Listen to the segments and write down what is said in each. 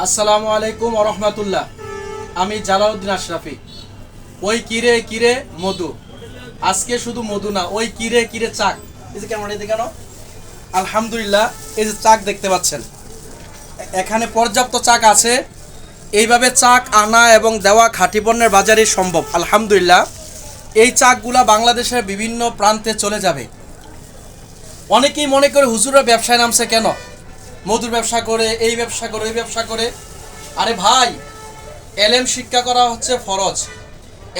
আসসালামু আলাইকুম রহমতুল্লাহ। আমি জালাউদ্দিন আশরাফি। ওই কিরে কিরে, মধু। আজকে শুধু মধু না, ওই কিরে কিরে চাক। এই যে কেমন কেন আলহামদুলিল্লাহ, এই যে চাক দেখতে পাচ্ছেন। এখানে পর্যাপ্ত চাক আছে। এইভাবে চাক আনা এবং দেওয়া খাঁটি পণ্যের বাজারে সম্ভব, আলহামদুলিল্লাহ। এই চাকগুলা বাংলাদেশের বিভিন্ন প্রান্তে চলে যাবে। অনেকেই মনে করে হুজুরা ব্যবসায় নামছে কেন? মধুর ব্যবসা করে, এই ব্যবসা করে, ওই ব্যবসা করে। আরে ভাই, এলএম শিক্ষা করা হচ্ছে ফরজ।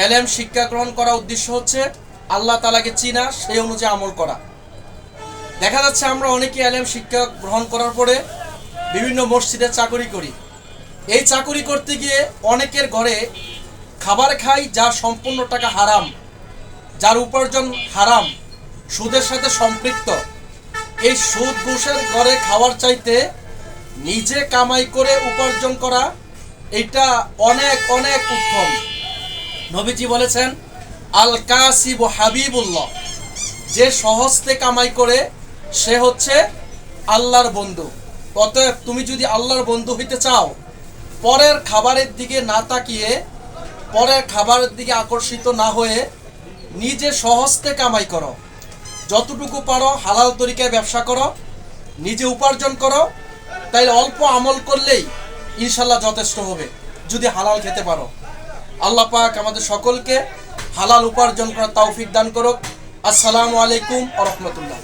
এলএম শিক্ষা গ্রহণ করা উদ্দেশ্য হচ্ছে আল্লাহ তালাকে চিনা, সেই অনুযায়ী আমল করা। দেখা যাচ্ছে আমরা অনেকে এলএম শিক্ষা গ্রহণ করার পরে বিভিন্ন মসজিদে চাকরি করি। এই চাকরি করতে গিয়ে অনেকের ঘরে খাবার খাই যা সম্পূর্ণ টাকা হারাম, যার উপার্জন হারাম, সুদের সাথে সম্পৃক্ত। এই সুদ ঘুষের ঘরে খাওয়ার চাইতে নিজে কামাই করে উপার্জন করা, এটা অনেক অনেক উত্তম। নবীজি বলেছেন, আল কাসিব হাবিবুল্লাহ। যে সহজতে কামাই করে, সে হচ্ছে আল্লাহর বন্ধু। অতএব তুমি যদি আল্লাহর বন্ধু হইতে চাও, পরের খাবারের দিকে না তাকিয়ে, পরের খাবারের দিকে আকর্ষিত না হয়ে নিজে সহজতে কামাই করো। যতটুকু পারো, হালাল তরিকায় ব্যবসা করো, নিজে উপার্জন করো, তাইলে অল্প আমল করলেই ইনশাল্লাহ যথেষ্ট হবে, যদি হালাল খেতে পারো। আল্লাহ পাক আমাদের সকলকে হালাল উপার্জন করার তৌফিক দান করুক। আসসালামু আলাইকুম আ রহমতুল্লাহ।